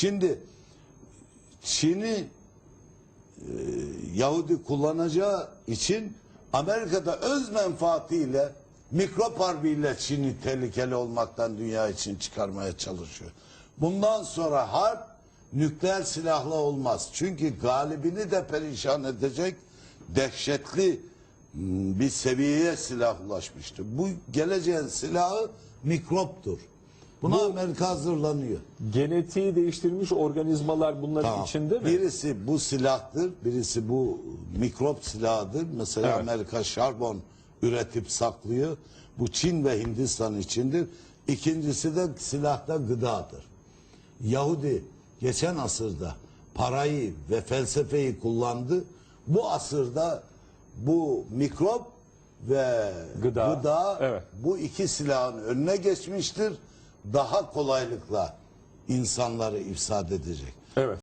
Şimdi Çin'i e, Yahudi kullanacağı için Amerika'da öz menfaatiyle mikrop harbiyle Çin'i tehlikeli olmaktan dünya için çıkarmaya çalışıyor. Bundan sonra harp nükleer silahla olmaz. Çünkü galibini de perişan edecek dehşetli bir seviyeye silah ulaşmıştır. Bu geleceğin silahı mikroptur. Buna Amerika hazırlanıyor. Genetiği değiştirilmiş organizmalar bunların Tamam. içinde mi? Birisi bu silahtır, birisi bu mikrop silahıdır. Mesela Evet. Amerika şarbon üretip saklıyor. Bu Çin ve Hindistan içindir. İkincisi de silahta gıdadır. Yahudi geçen asırda parayı ve felsefeyi kullandı. Bu asırda bu mikrop ve Gıda. gıda, Evet. bu iki silahın önüne geçmiştir. Daha kolaylıkla insanları ifsad edecek. Evet.